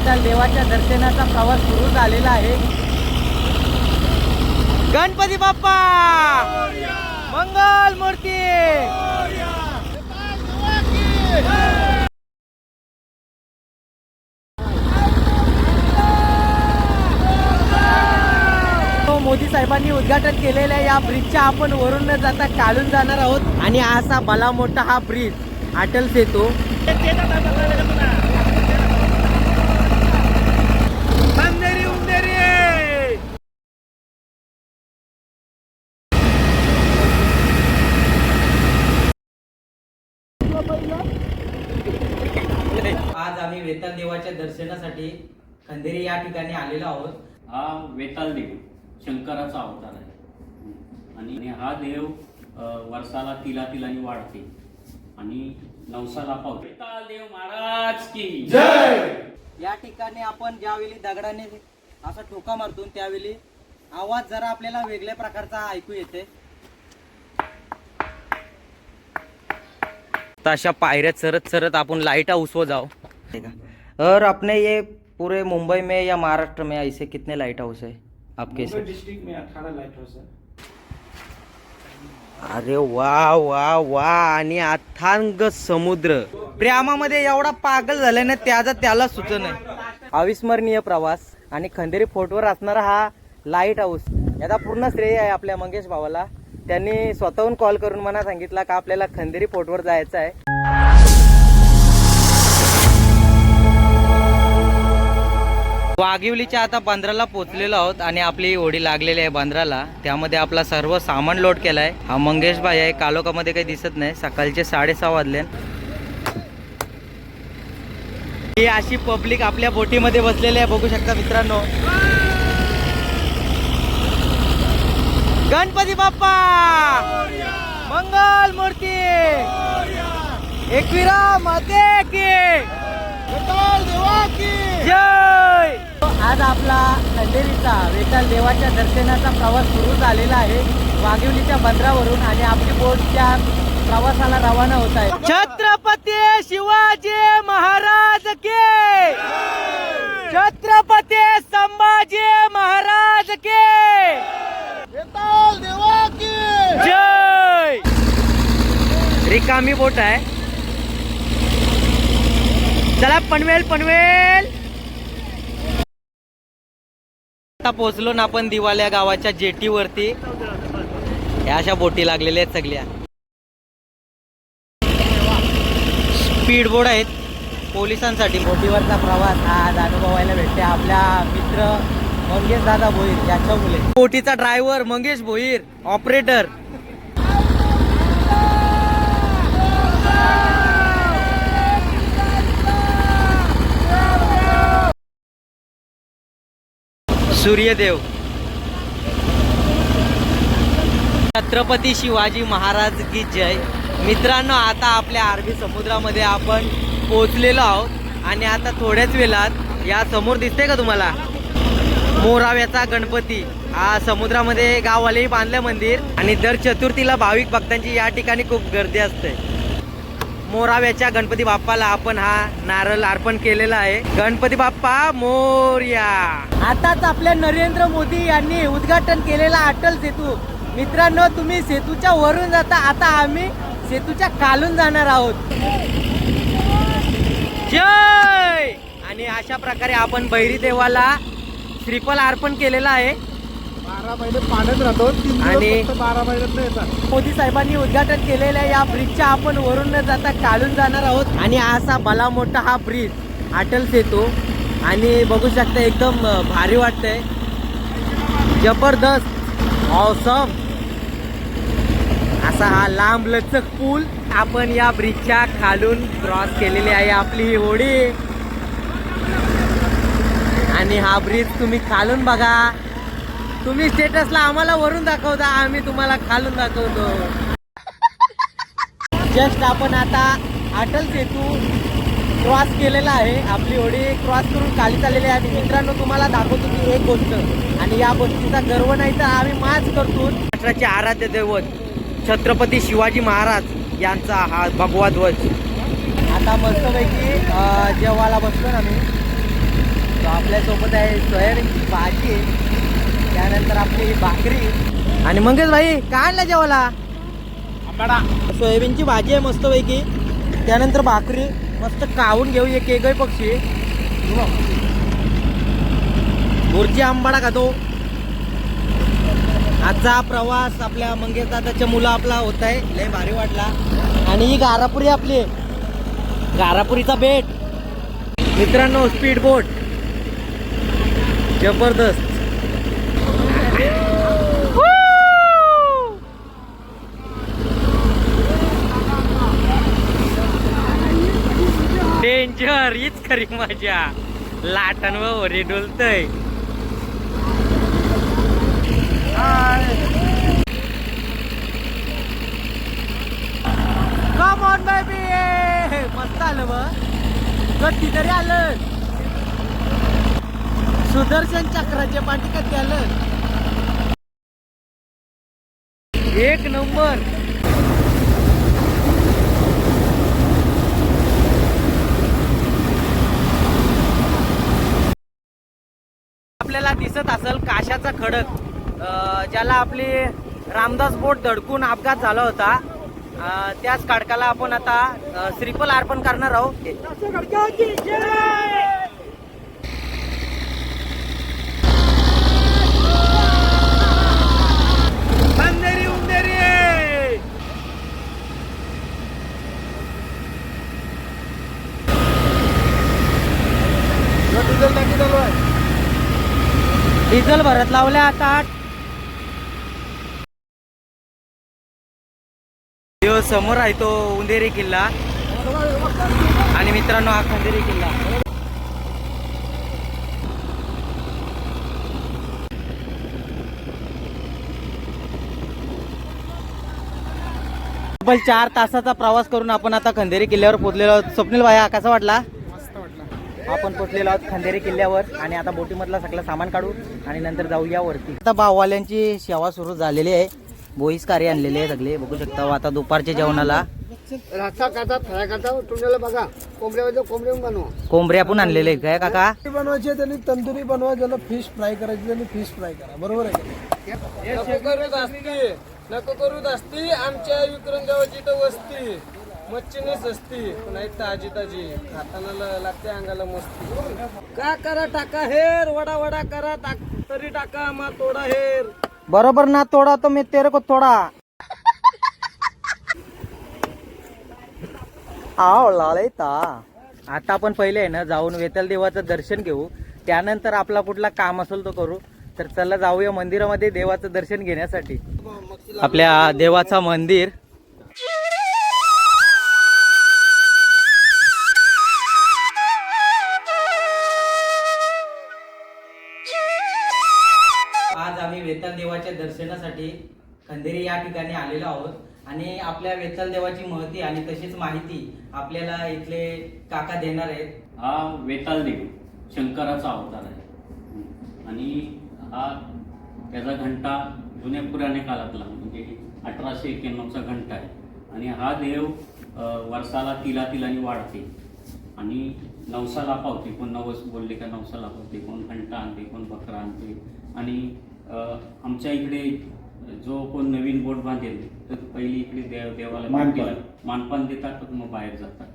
विठ्ठल देवाच्या दर्शनाचा प्रवास सुरू झालेला आहे. गणपती बाप्पा! मंगल मूर्ती! हो, मोदी साहेबांनी उद्घाटन केलेल्या या ब्रिजच्या आपण वरून न जाता काढून जाणार आहोत. आणि असा भला मोठा हा ब्रिज अटल सेतू अंधेरी उंदेरी आज आम्ही वेताळ देवाच्या दर्शनासाठी खंदेरी या ठिकाणी आलेलो आहोत. हा वेताल देव शंकराचा अवतार आहे. आणि हा देव वर्षाला तिला तिलानी वाढते. आणि नवसाला पावते. वेताल देव महाराज की या ठिकाणी आपण ज्यावेळी दगडाने असा ठोका मारतो त्यावेळी आवाज जरा आपल्याला वेगळ्या प्रकारचा ऐकू येते. अशा पायऱ्या चरत चरत आपण लाइट हाउस हो जाओ और अपने ये पूरे मुंबई में या महाराष्ट्र में ऐसे कितने लाइट हाउस है आपके डिस्ट्रिक्ट में अठारह लाइट हाउस है। अरे वा वा वा आणि अथांग समुद्र. प्रेमामध्ये एवढा पागल झालाय ना त्याचा त्याला सुचन आहे. अविस्मरणीय प्रवास आणि खंदेरी फोर्टवर असणारा हा लाइट हाऊस याचा पूर्ण श्रेय आहे आपल्या मंगेश भावाला. त्यांनी स्वतःहून कॉल करून मला सांगितला का आपल्याला खंदेरी फोर्टवर जायचं आहे. वाघिवलीच्या आता बांद्राला पोचलेलो आहोत आणि आपली होडी लागलेली आहे बांद्राला. त्यामध्ये आपला सर्व सामान लोड केलाय. हा मंगेश भाई आहे कालोकामध्ये काही दिसत नाही. सकाळचे साडेसहा वाजले. ही अशी पब्लिक आपल्या बोटीमध्ये बसलेली आहे. बघू शकता मित्रांनो. गणपती बाप्पा! मंगल मूर्ती! एकविरा माते की! जय! आज आपला खंडेरीचा वेताल देवाच्या दर्शनाचा प्रवास सुरू झालेला आहे. वाघिवलीच्या बंदरावरून आणि आपली बोटच्या प्रवासाला रवाना होत आहे. छत्रपती शिवाजी महाराज के! छत्रपती संभाजी महाराज के! जय! रिकामी बोट आहे. चला पनवेल पनवेल! आता पोहोचलो ना आपण दिवाल्या गावाच्या जेटीवरती. ह्या अशा बोटी लागलेल्या आहेत सगळ्या. स्पीड बोर्ड आहेत. पोलिसांसाठी. बोटीवरचा प्रवास आज अनुभवायला भेटते. आपल्या मित्र मंगेश दादा भोईर याच्या मुले बोटीचा ड्रायव्हर मंगेश भोईर ऑपरेटर सूर्यदेव. छत्रपती शिवाजी महाराज की जय. मित्रांनो आता आपल्या अरबी समुद्रामध्ये आपण पोहोचलेलो आहोत आणि आता थोड्याच वेळात या समोर दिसते का तुम्हाला? मोराव्याचा गणपती. हा समुद्रामध्ये गाववालेही बांधलं मंदिर आणि दर चतुर्थीला भाविक भक्तांची या ठिकाणी खूप गर्दी असते. मोराव्याच्या गणपती बाप्पाला आपण हा नारळ अर्पण केलेला आहे. गणपती बाप्पा मोर्या. आताच आपल्या नरेंद्र मोदी यांनी उद्घाटन केलेला अटल सेतू. मित्रांनो तुम्ही सेतूच्या वरून जाता. आता आम्ही सेतूच्या खालून जाणार आहोत. जय! आणि अशा प्रकारे आपण बैरी देवाला श्रीफल अर्पण केलेला आहे. बारा महिने पाण्यात राहतो तीन आणि- बारा महिन्यात नाही येतात. मोदी साहेबांनी उद्घाटन केलेल्या या ब्रिजच्या आपण वरून न जाता काढून जाणार आहोत. आणि असा भला मोठा हा ब्रिज अटल सेतू. आणि बघू शकता एकदम भारी वाटतंय. जबरदस्त औसम असा हा लांब लचक पूल आपण या ब्रिजच्या खालून क्रॉस केलेली आहे आपली ही होडी. आणि हा ब्रिज तुम्ही खालून बघा. तुम्ही स्टेटसला आम्हाला वरून दाखवता आम्ही तुम्हाला खालून दाखवतो. जस्ट आपण आता अटल सेतू क्रॉस केलेला आहे. आपली होडी क्रॉस करून खाली चाललेली आहे. आणि मित्रांनो तुम्हाला दाखवतो की एक गोष्ट. आणि या गोष्टीचा गर्व नाही तर आम्ही माच करतो. महाराष्ट्राचे आराध्य दैवत छत्रपती शिवाजी महाराज यांचा हा भगवा ध्वज. आता मस्तपैकी अं, जेवायला बसलो ना मी. आपल्यासोबत आहे सोयाबीनची भाजी त्यानंतर आपली भाकरी. आणि मंगेश भाई काय आणलं जेवायला? सोयाबीनची भाजी आहे मस्तपैकी. त्यानंतर भाकरी. मस्त कावून घेऊ एक एकही पक्षी. बुर्जी आंबाडा खातो. आजचा प्रवास आपल्या मंगेश दादाच्या मुलं आपला होत आहे. लय भारी वाटला. आणि ही गारापुरी आपली गारापुरीचा बेट मित्रांनो स्पीड बोट जबरदस्त. डेंजर हीच खरी मजा. लाटण वरी डोलतय. कम बेबी मस्त आलं मग कधी तरी आलं. सुदर्शन चक्राच्या पाठी कधी आलं. एक नंबर आपल्याला दिसत असेल खडक ज्याला आपली रामदास बोट धडकून अपघात झाला होता. त्याच खडकाला आपण आता श्रीफल अर्पण करणार आहोत अंधेरी उंदेरी डिझेल टाकी चालू आहे भरत लावल्या आता ह्यो समोर आहे तो उंदेरी किल्ला. आणि मित्रांनो हा खंदेरी किल्ला. तब्बल चार तासाचा प्रवास करून आपण आता खंदेरी किल्ल्यावर पोहोचलेलो स्वप्नील भाया कसा वाटलं? आपण पोचलेलो आहोत खंदेरी किल्ल्यावर आणि आता बोटीमधला सगळं सामान काढू आणि नंतर जाऊया वरती. आता भाववाल्यांची सेवा सुरू झालेली आहे. बोईस कार्य आणलेले आहे सगळे. बघू शकता आता दुपारच्या जेवणाला. करता करता बघा. बनवा. कोंबड्या पण आणलेले काय काका? बनवायचे त्यांनी तंदुरी बनवा ज्याला फिश फ्राय करायची त्यांनी फिश फ्राय करा. बरोबर आहे नको करूच असती नको करूच असती आमच्या विक्रम देवाची तर वस्ती. मच्छीनेच असती. नाही ताजी ताजी खाताना लागते अंगाला मस्ती. का करा टाका हेर वडा वडा करा टाक तरी टाका मा तोडा हेर. बरोबर ना तोडा तो मी तेरे को तोडा. आव लाळे ता आता आपण पहिले आहे ना जाऊन वेतल देवाचं दर्शन घेऊ. त्यानंतर आपला कुठला काम असेल तो करू. तर चला जाऊया मंदिरामध्ये देवाचं दर्शन घेण्यासाठी. आपल्या देवाचा मंदिर खंदेरी या ठिकाणी आलेलो आहोत. आणि आपल्या वेताल देवाची महती आणि तशीच माहिती आपल्याला इथले काका देणार आहेत. हा वेताल देव शंकराचा अवतार आहे. आणि हा त्याचा घंटा जुन्या पुराण्या काळातला म्हणजे अठराशे एक्क्याण्णवचा घंटा आहे. आणि हा देव वर्षाला तिला तिलानी वाढते. आणि नवसाला पावते कोण नवस बोलले का नवसाला पावते कोण घंटा आणते कोण बकरा आणते. आणि आमच्या इकडे जो कोण नवीन बोट बांधेल तर पहिली इकडे देव देवाला मानपान. मानपान देतात तर मग बाहेर जातात.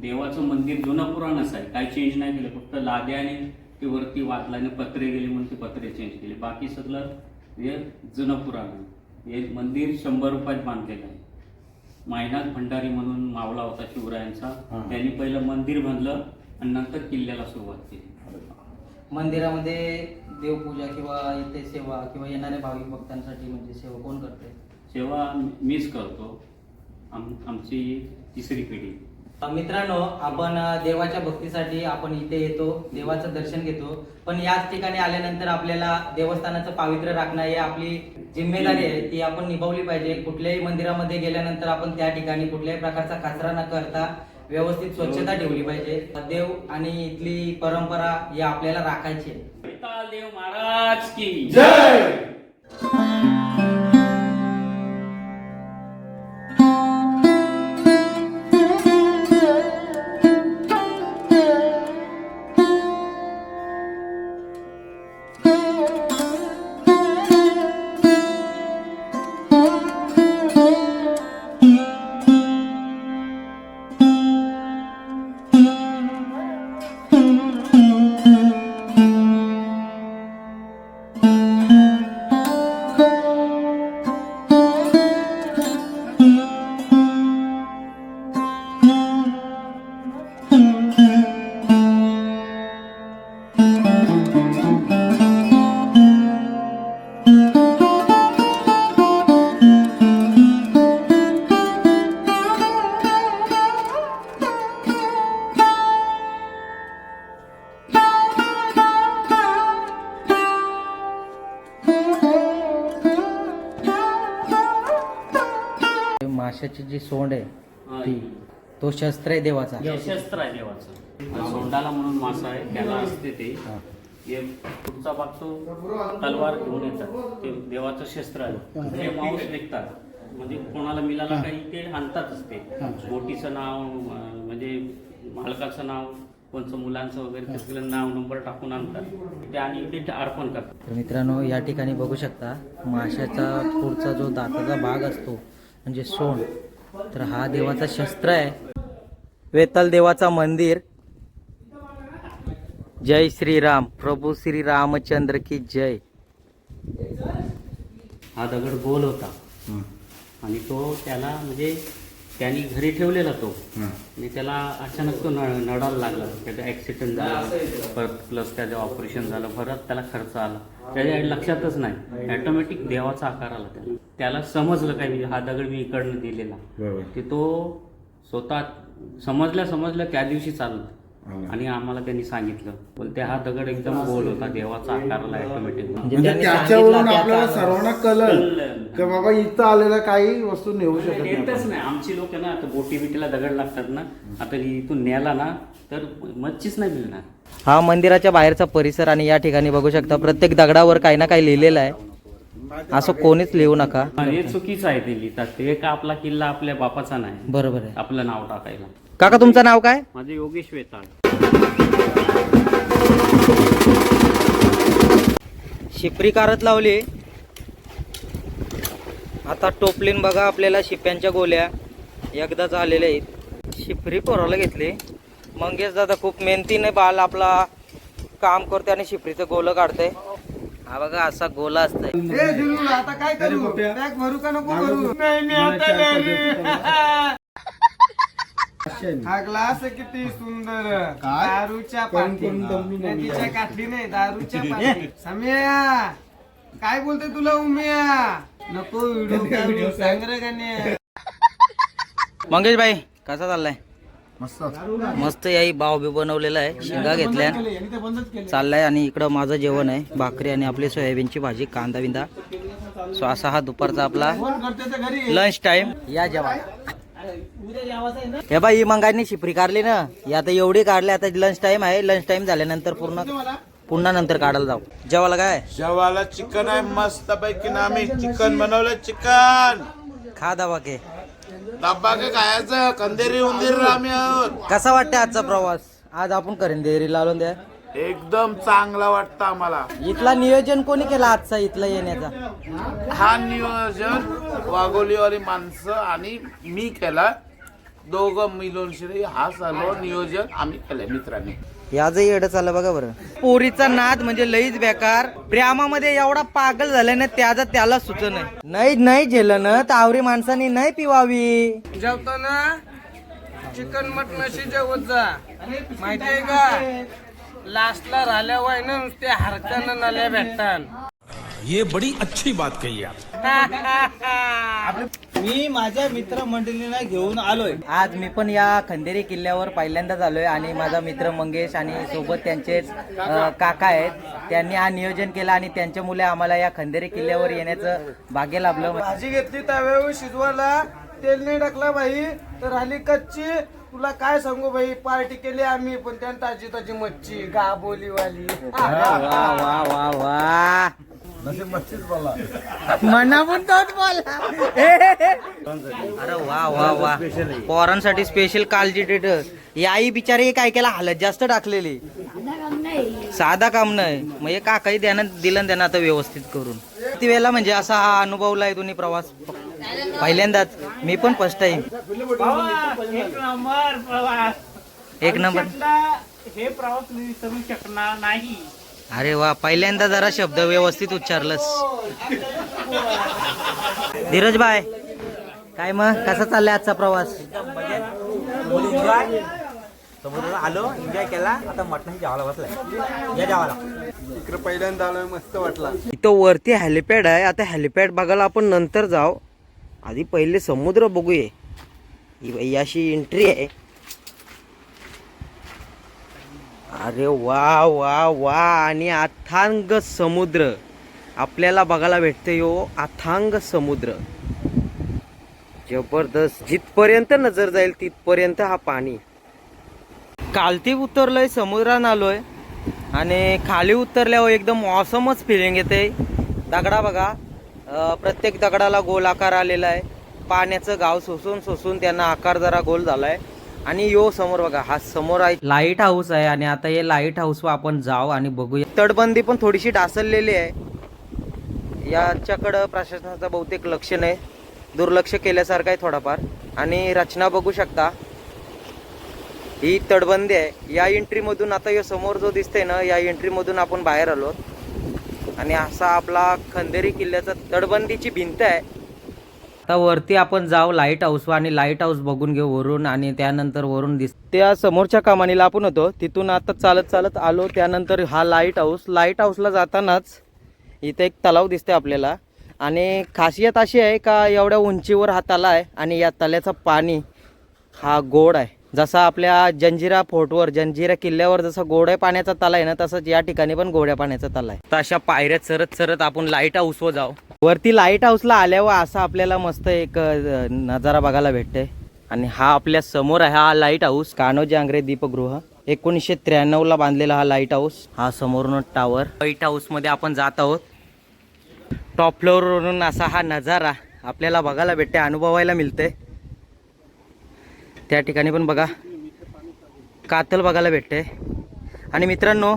देवाचं मंदिर जुनं पुराणच आहे. काही चेंज नाही केलं. फक्त लाद्याने ते वरती वाचल्याने पत्रे गेले म्हणून ते पत्रे चेंज केले. बाकी सगळं हे जुनं पुराण आहे. हे मंदिर शंभर रुपयात बांधलेलं आहे. मायनाथ भंडारी म्हणून मावळा होता शिवरायांचा. हा. त्यांनी पहिलं मंदिर बांधलं आणि नंतर किल्ल्याला सुरुवात केली. मंदिरामध्ये देवपूजा किंवा इथे सेवा किंवा येणाऱ्या भाविक भक्तांसाठी म्हणजे सेवा कोण करते? सेवा मीच करतो. आम आमची तिसरी पिढी. मित्रांनो आपण देवाच्या भक्तीसाठी आपण इथे येतो देवाचं दर्शन घेतो. पण याच ठिकाणी आल्यानंतर आपल्याला देवस्थानाचं पावित्र्य राखणं ही आपली जिम्मेदारी आहे. ती आपण निभावली पाहिजे. कुठल्याही मंदिरामध्ये गेल्यानंतर आपण त्या ठिकाणी कुठल्याही प्रकारचा कचरा न करता व्यवस्थित स्वच्छता ठेवली पाहिजे. देव आणि इथली परंपरा ही आपल्याला राखायची देव महाराज की माशाची तो शस्त्र आहे देवाचा. शस्त्र आहे देवाचं. सोंडाला म्हणून मासा आहे त्याला असते ते. हा. पुढचा भाग तो तलवार घेऊन येतात. ते देवाचं शस्त्र आहे. ते मांस विकतात. म्हणजे कोणाला मिळाला काही ते आणतातच ते. बोटीचं नाव म्हणजे मालकाचं नाव कोणचं मुलांचं वगैरे सगळं नाव नंबर टाकून आणतात. ते आणि ते अर्पण करतात. तर मित्रांनो या ठिकाणी बघू शकता माशाचा पुढचा जो दाताचा भाग असतो म्हणजे सोंड तर हा देवाचा शस्त्र आहे. वेतल देवाचा मंदिर. जय श्रीराम. प्रभू श्री रामचंद्र की जय. हा दगड गोल होता. आणि तो त्याला म्हणजे त्यांनी घरी ठेवलेला तो. आणि त्याला अचानक तो न- नडायला लागला. त्याचा ऍक्सिडेंट झाला परत प्लस त्याचं ऑपरेशन झालं परत त्याला खर्च आला. त्याच्या लक्षातच नाही. ऑटोमॅटिक देवाचा आकार आला त्याला. त्याला समजलं काय मी हा दगड मी इकडनं दिलेला. ते तो स्वतः समजल्या समजल्या त्या दिवशी चाललं. आणि आम्हाला त्यांनी सांगितलं पण ते हा दगड एकदम गोल होता देवाचा आकारला ऑटोमॅटिक म्हणजे त्यांनी त्याच्यावरून आपल्याला सर्वांना कळलं की बाबा इथं आलेल्या काही वस्तू नेऊ शकत नाही येतच आपण. नाही. आमची लोक ना आता बोटी बिटीला दगड लागतात ना आता इथून न्याला ना तर मच्छीच नाही मिळणार. हा मंदिराच्या बाहेरचा परिसर आणि या ठिकाणी बघू शकता प्रत्येक दगडावर काही ना काही लिहिलेलं आहे. असं कोणीच लिहू नका. हे चुकीचं आहे ते लिहितात ते. का आपला किल्ला आपल्या बापाचा नाही. बरोबर आहे. आपलं नाव टाकायला. काका तुमचं नाव काय? माझे योगेश वेताळ. शिपरी कारत लावली. आता टोपलीन बघा आपल्याला शिप्यांच्या गोल्या एकदाच आलेल्या आहेत. शिपरी पोराला घेतली. मंगेश दादा खूप मेहनतीने बाल आपला काम करते आणि शिपरीचं गोलं काढते हा बघा असा गोला दिलू आता काय करू? बॅग भरू का नको भरू? नाही मी आता नाही. हा ग्लास किती सुंदर. दारूच्या पाठी नदीच्या काठी नाही दारूच्या पाठी. सम्या काय बोलते तुला उमिया? नको व्हिडिओ सांग? रे गाणे मंगेश भाई कसा चाललाय? मस्त. मस्त याही बाव बी बनवलेला आहे. शिंगा घेतल्या. चाललाय आणि इकडं माझं जेवण आहे. भाकरी आणि आपली सोयाबीनची भाजी कांदा बिंदा. सो असा हा दुपारचा आपला लंच टाइम या जेवा. हे बाई ही मंगानी शिपरी काढली ना. ही आता एवढी काढली आता लंच टाइम आहे. लंच टाइम झाल्यानंतर पूर्ण पुन्हा नंतर काढायला जाऊ. जेवायला काय? जेवायला चिकन आहे. मस्त पैकी ना आम्ही चिकन बनवलं चिकन! खा दवा के डब्बा काय खायचं कंदेरी उंदीर आम्ही आहोत. कसा वाटते आजचा प्रवास? आज आपण करेन देरी लावून द्या. एकदम चांगला वाटतं आम्हाला. इथला नियोजन कोणी केला आजचा इथला येण्याचा? हा नियोजन वाघोलीवाली माणसं आणि मी केला. दोघं मिळून श्री हा सर्व नियोजन आम्ही केलंय मित्रांनी. याचही येडं चाललं बघा बरं. पोरीचा नाद म्हणजे लईच बेकार. प्रेमामध्ये एवढा पागल झालाय ना त्याचा त्याला सुच नाही नाही झेलं ना तर आवरी माणसाने नाही पिवावी. जेवताना चिकन मटणाशी जेवत जा. माहितीये का? लास्टला राहिल्या वाय ना नुसते हरकानं नाल्या भेटतात. ये बड़ी अच्छी बात कही आप मी माझ्या मित्र मंडळीला घेऊन आलोय. आज मी पण या खंदेरी किल्ल्यावर पहिल्यांदाच आलोय आणि माझा मित्र मंगेश आणि सोबत त्यांचेच अ, काका आहेत. त्यांनी हा नियोजन केलं आणि त्यांच्या मुले आम्हाला या खंदेरी किल्ल्यावर येण्याचं भाग्य लाभलं. भाजी घेतली तव्यावर शिजवायला तेल नाही टाकला बाई तर आली कच्ची. तुला काय सांगू बाई पार्टी केली आम्ही पण त्या ताजी ताजी मच्छी गाबोलीवाली. वा वा वा वा. मना पण तोच बोलला अरे वा वा वा. पोरांसाठी स्पेशल कालची डेट. ही आई बिचारी काय केला? हालत जास्त टाकलेली. साधा काम नाही. मग हे काकाही द्यानं दिलं त्यांना आता व्यवस्थित करून. किती वेळेला म्हणजे असा हा अनुभवलाय तुम्ही प्रवास? पहिल्यांदाच. मी पण फर्स्ट टाइम एक नंबर प्रवास. एक नंबर. हे प्रवास मी विसरू शकणार नाही. अरे वा पहिल्यांदा जरा शब्द व्यवस्थित उच्चारलंस. धीरज बाय काय मग? कसा चाललाय आजचा प्रवास? आलो एन्जॉय केला. आता मटण जेवायला बसलाय. या जेवायला. इकडे पहिल्यांदा आलोय मस्त वाटला. इथं वरती हेलिपॅड आहे. आता हेलिपॅड बघायला आपण नंतर जाऊ. आधी पहिले समुद्र बघूये. ही बाई अशी एंट्री आहे. अरे वा वा वा. आणि अथांग समुद्र. आपल्याला बघायला भेटते यो हो, अथांग समुद्र. जबरदस्त. जिथपर्यंत नजर जाईल तिथपर्यंत हा पाणी. कालती उतरलोय समुद्रात आलोय. आणि खाली उतरल्यावर एकदम ऑसमच फिलिंग येते. दगडा बघा. प्रत्येक दगडाला गोल आकार आलेला आहे. पाण्याचं गाव सोसून सोसून त्यांना आकार जरा गोल झालाय. आणि यो समोर बघा हा समोर आहे लाइट हाऊस आहे आणि आता हे लाइट हाऊस आपण जाऊ आणि बघूया. तटबंदी पण थोडीशी डासललेली आहे. याच्याकडं प्रशासनाचं बहुतेक लक्ष नाही. दुर्लक्ष केल्यासारखं आहे थोडाफार. आणि रचना बघू शकता. ही तटबंदी आहे. या एंट्रीमधून आता या समोर जो दिसतंय ना या एंट्रीमधून आपण बाहेर आलो आणि असा आपला खंदेरी किल्ल्याचा तटबंदीची भिंत आहे. आता वरती आपण जाऊ लाइट हाऊस आणि लाइट हाऊस बघून घेऊ वरून आणि त्यानंतर वरून दिस त्या समोरच्या कमानीला आपण होतो. तिथून आता चालत चालत आलो. त्यानंतर हा लाइट हाऊस लाइट हाऊसला जातानाच इथे एक तलाव दिसते आपल्याला. आणि खासियत अशी आहे का एवढ्या उंचीवर हा तला आहे आणि या तल्याचं पाणी हा गोड आहे. जसा आपल्या जंजिरा फोर्टवर जंजिरा किल्ल्यावर जसा गोड्या पाण्याचा तला आहे ना तसंच या ठिकाणी पण गोड्या पाण्याचा तला आहे. तर अशा पायऱ्या चरत चरत आपण लाइट हाऊसवर जाऊ. वरती लाइट हाऊसला आल्यावर असा आपल्याला मस्त एक नजारा बघायला भेटते आणि हा आपल्यासमोर आहे हा लाइट हाऊस कान्होजी आंग्रे दीपगृह. एकोणीसशे त्र्याण्णव ला बांधलेला हा लाइट हाऊस हा समोरून टावर लाइट हाऊसमध्ये आपण जात आहोत. टॉप फ्लोअरवरून असा हा नजारा आपल्याला बघायला भेटते अनुभवायला मिळते त्या ठिकाणी पण बघा कातल बघायला भेटते आणि मित्रांनो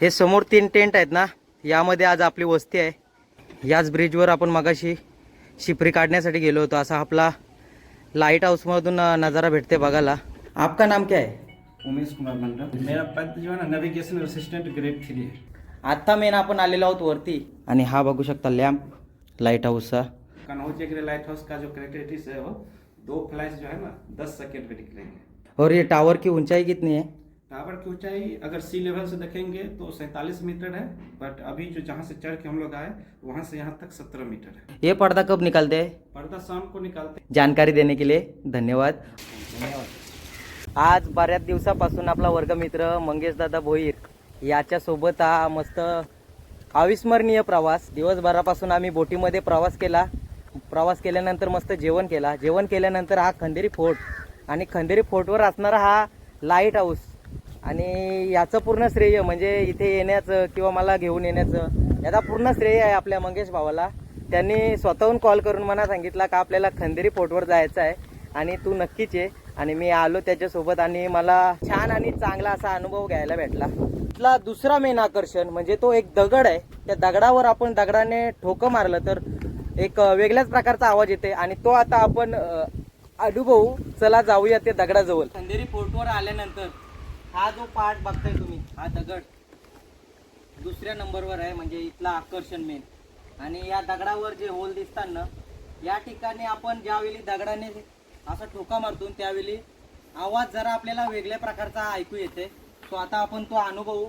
हे समोर तीन टेंट आहेत ना यामध्ये आज आपली वस्ती आहे. याच ब्रिजवर आपण मगाशी शिपरी काढण्यासाठी गेलो होतो. असा आपला लाइट हाऊसमधून नजारा भेटते बघायला. आपका नाम क्या है? उमेश कुमार मंडल. मेरा पद जो है ना नेविगेशन असिस्टेंट ग्रेड थ्री है. आत्ता मेन आपण आलेलो आहोत वरती. आणि हा बघू शकता लॅम्प लाइट हाऊसचा कन्हौज के लाइट हाउस का जो कनेक्टिविटी है वो दो फ्लैश जो है ना दस सेकेंड में निकलेंगे और ये टावर की ऊंचाई कितनी है? टावर की ऊंचाई अगर सी लेवल से देखेंगे तो सैंतालीस मीटर है बट अभी जो जहाँ से चढ़ के हम लोग आए वहाँ से यहाँ तक सत्रह मीटर है। ये पर्दा कब निकलते? हैं पर्दा शाम को निकालते जानकारी देने के लिए धन्यवाद। आज बऱ्याच दिवसापासून आपला वर्गमित्र मंगेश दादा भोईर याच्यासोबत हा मस्त अविस्मरणीय प्रवास. दिवसभरापासून आम्ही बोटीमध्ये प्रवास केला. प्रवास केल्यानंतर मस्त जेवण केला. जेवण केल्यानंतर हा खंदेरी फोर्ट आणि खंदेरी फोर्टवर असणारा हा लाइट हाऊस आणि याचं पूर्ण श्रेय म्हणजे इथे येण्याचं किंवा मला घेऊन येण्याचं याचा पूर्ण श्रेय आहे आपल्या मंगेश भावाला. त्यांनी स्वतःहून कॉल करून मला सांगितला का आपल्याला खंदेरी फोर्टवर जायचं आहे आणि तू नक्कीच ये. आणि मी आलो त्याच्यासोबत आणि मला छान आणि चांगला असा अनुभव घ्यायला भेटला. इथला दुसरा मेन आकर्षण म्हणजे तो एक दगड आहे. त्या दगडावर आपण दगडाने ठोकं मारलं तर एक वेगळ्याच प्रकारचा आवाज येते आणि तो आता आपण अनुभवू. चला जाऊया ते दगडाजवळ. खंदेरी फोर्टवर आल्यानंतर हा जो पार्ट बघताय तुम्ही हा दगड. दुसऱ्या नंबरवर आहे म्हणजे इथला आकर्षण मेन आणि या दगडावर जे होल दिसतात ना या ठिकाणी आपण ज्यावेळी दगडाने असा ठोका मारतो त्यावेळी आवाज जरा आपल्याला वेगळ्या प्रकारचा ऐकू येते. तो आता आपण तो अनुभवू.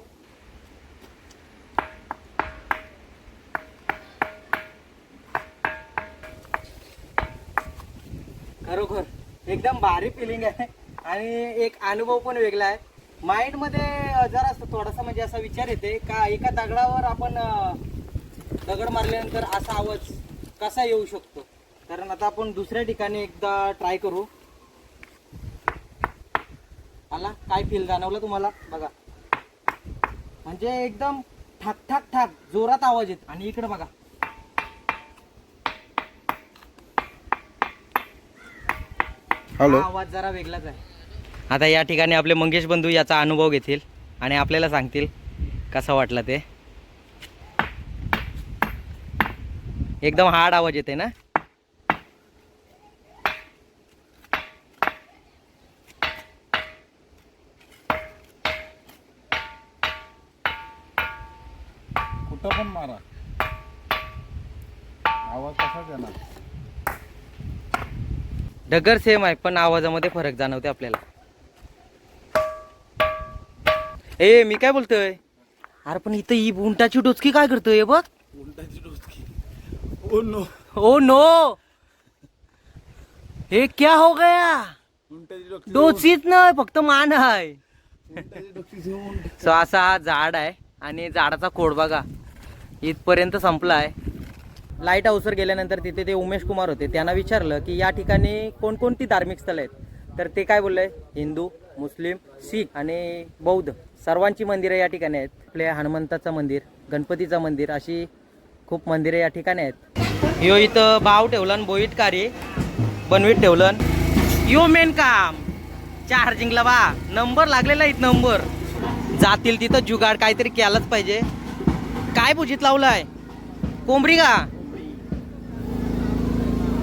खरोखर एकदम भारी फिलिंग आहे. आणि एक अनुभव पण वेगळा आहे. माइंडमध्ये जरा थोडासा म्हणजे असा विचार येते का एका दगडावर आपण दगड मारल्यानंतर असा आवाज कसा येऊ शकतो? कारण आता आपण दुसऱ्या ठिकाणी एकदा ट्राय करू. आला? काय फील जाणवलं तुम्हाला? बघा. म्हणजे एकदम ठाक ठाक ठाक जोरात आवाज येत. आणि इकडे बघा. हॅलो हा आवाज जरा वेगळाच आहे. आता या ठिकाणी आपले मंगेश बंधू याचा अनुभव घेतील आणि आपल्याला सांगतील कसा वाटला ते. एकदम हार्ड आवाज येते ना? कुठं पण मारा. आवाज कसा येणार डगर सेम आहे पण आवाजामध्ये फरक जाणवते आपल्याला. ए मी काय बोलतोय? अरे पण इथं ही उंटाची डोचकी काय करतोय हे बघ. Oh no. Oh no. हे क्या हो गया? डोचीच नाही फक्त मान आहे. सो असा हा झाड आहे आणि झाडाचा खोड बघा. इथपर्यंत संपला आहे लाइट हाऊसवर गेल्यानंतर तिथे ते उमेश कुमार होते. त्यांना विचारलं की या ठिकाणी कोणकोणती धार्मिक स्थळं आहेत? तर ते काय बोलले? हिंदू मुस्लिम शीख आणि बौद्ध. सर्वांची मंदिरं या ठिकाणी आहेत. आपल्या हनुमंताचं मंदिर गणपतीचं मंदिर अशी खूप मंदिरं या ठिकाणी आहेत. यो इथं भाव ठेवलं बोईट कारी बनवीत ठेवलं यो मेन काम. चार्जिंगला बा नंबर लागलेला आहेत नंबर. जातील तिथं जुगाड काहीतरी केलाच पाहिजे. काय पूजित लावलाय? कोंबडी का?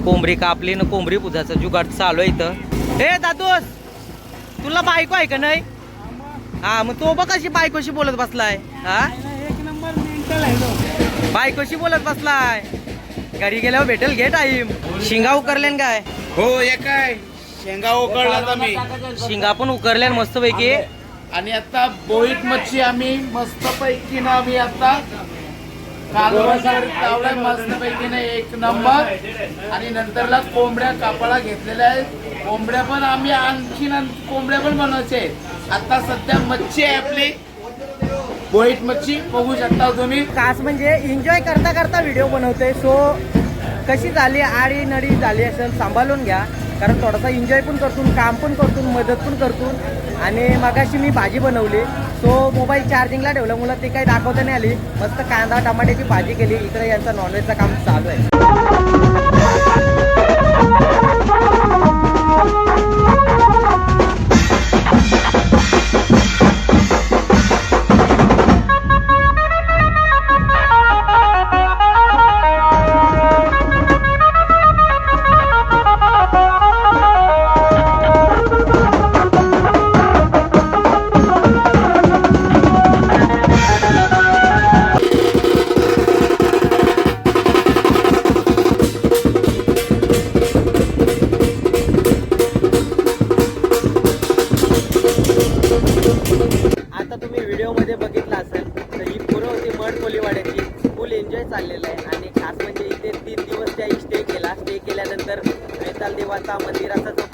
कोंबडी कापली ना कोंबडी पुजाचं जुगाड चालू आहे इथं. हे दादोस तुला बायको आहे का नाही? हा मग तो बघ कशी बायकोशी बोलत बसलाय? हा? एक नंबर मेंटल आहे बायकोशी बोलत बसलाय. घरी गेल्यावर भेटेल घे टाईम. शिंगा उकरलेन काय? हो हे काय? शेंगा उकळला मी. शिंगा पण उकरल्यान मस्त पैकी आणि आता बोईट मच्छी आम्ही मस्त पैकी ना आम्ही आता मस्त पैकी ना एक नंबर. आणि नंतरला कोंबड्या कापाला घेतलेल्या आहेत. कोंबड्या पण आम्ही आणखी कोंबड्या पण बनवायचे आहेत. आता सध्या मच्छी आहे आपली. बोईट मच्छी बघू शकता तुम्ही. खास म्हणजे एन्जॉय करता करता व्हिडिओ बनवते सो कशी झाली आडी नडी झाली असेल सांभाळून घ्या. कारण थोडासा एन्जॉय पण करतून काम पण करतून मदत पण करतून. आणि मगाशी मी भाजी बनवली. सो मोबाईल चार्जिंगला ठेवलं. मुलं ते काही दाखवता नाही आली. मस्त कांदा टमाट्याची भाजी केली. इकडे यांचं नॉनव्हेजचं काम चालू आहे. Woo! मंदिराचा